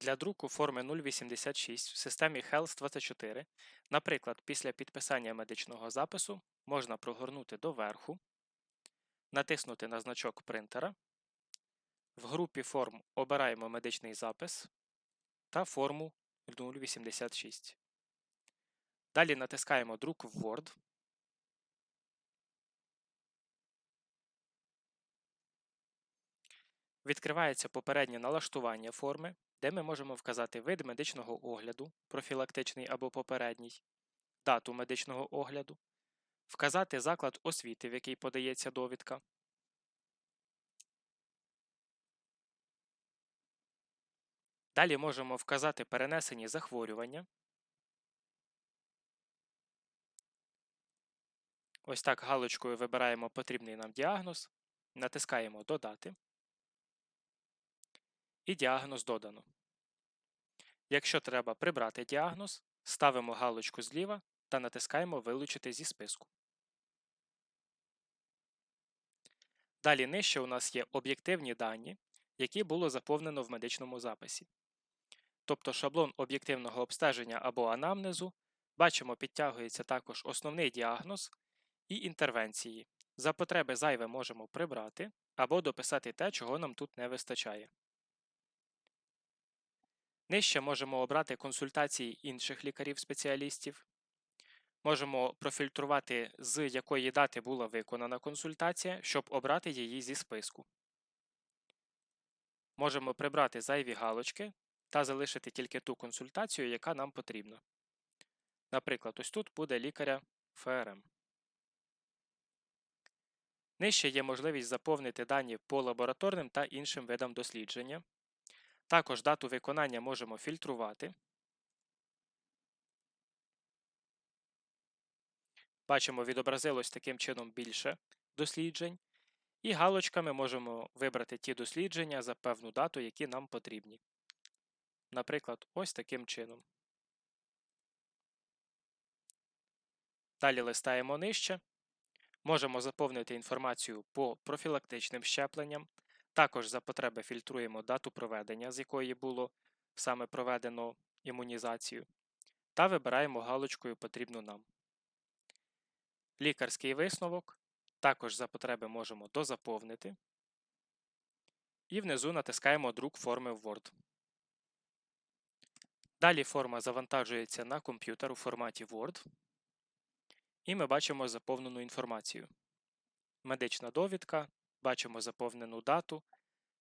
Для друку форми 086 в системі Health24, наприклад, після підписання медичного запису можна прогорнути доверху, натиснути на значок принтера. В групі форм обираємо медичний запис та форму 086. Далі натискаємо Друк в Word. Відкривається попереднє налаштування форми, де ми можемо вказати вид медичного огляду, профілактичний або попередній, дату медичного огляду, вказати заклад освіти, в який подається довідка, Далі можемо вказати перенесені захворювання. Ось так галочкою вибираємо потрібний нам діагноз, натискаємо Додати. І діагноз додано. Якщо треба прибрати діагноз, ставимо галочку зліва та натискаємо Вилучити зі списку. Далі нижче у нас є об'єктивні дані, які було заповнено в медичному записі. Тобто шаблон об'єктивного обстеження або анамнезу, бачимо, підтягується також основний діагноз і інтервенції. За потреби зайве можемо прибрати або дописати те, чого нам тут не вистачає. Нижче можемо обрати консультації інших лікарів-спеціалістів. Можемо профільтрувати, з якої дати була виконана консультація, щоб обрати її зі списку. Можемо прибрати зайві галочки та залишити тільки ту консультацію, яка нам потрібна. Наприклад, ось тут буде лікаря ФРМ. Нижче є можливість заповнити дані по лабораторним та іншим видам дослідження. Також дату виконання можемо фільтрувати. Бачимо, відобразилось таким чином більше досліджень. І галочками можемо вибрати ті дослідження за певну дату, які нам потрібні. Наприклад, ось таким чином. Далі листаємо нижче. Можемо заповнити інформацію по профілактичним щепленням. Також за потреби фільтруємо дату проведення, з якої було саме проведено імунізацію. Та вибираємо галочкою потрібну нам. Лікарський висновок. Також за потреби можемо дозаповнити. І внизу натискаємо Друк форми в Word. Далі форма завантажується на комп'ютер у форматі Word. І ми бачимо заповнену інформацію. Медична довідка, бачимо заповнену дату,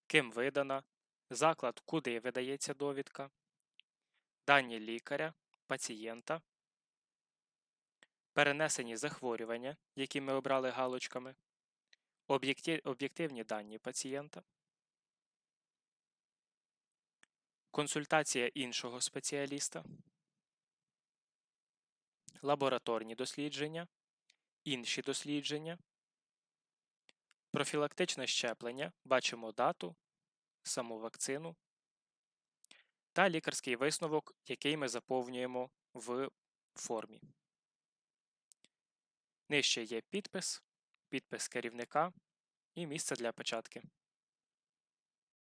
ким видана, заклад, куди видається довідка, дані лікаря, пацієнта, перенесені захворювання, які ми обрали галочками, об'єктивні дані пацієнта. консультація іншого спеціаліста, лабораторні дослідження, інші дослідження, профілактичне щеплення, бачимо дату, саму вакцину та лікарський висновок, який ми заповнюємо в формі. Нижче є підпис, підпис керівника і місце для печатки.